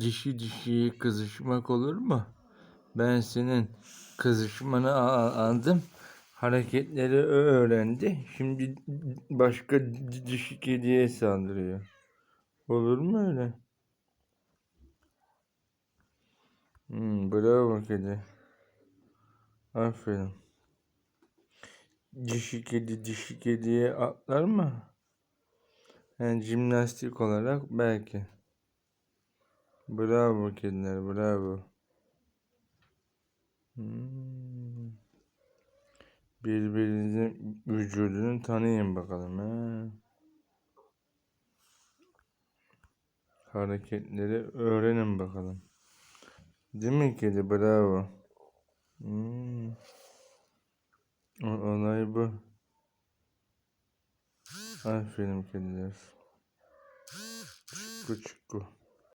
dişi dişiye kızışmak olur mu? Ben senin kızışmanı a- aldım. Hareketleri öğrendi. Şimdi başka di- dişi kediye saldırıyor. Olur mu öyle? Hmm, bravo kedi. Aferin. Dişi kedi dişi kediye atlar mı? Yani jimnastik olarak belki. Bravo kediler, bravo. Hmm. Birbirinizin vücudunu tanıyın bakalım. He. Hareketleri öğrenin bakalım. Değil mi kedi? Bravo. Hmm. Olay bu. Aferin kediler. Çıkku çıkku.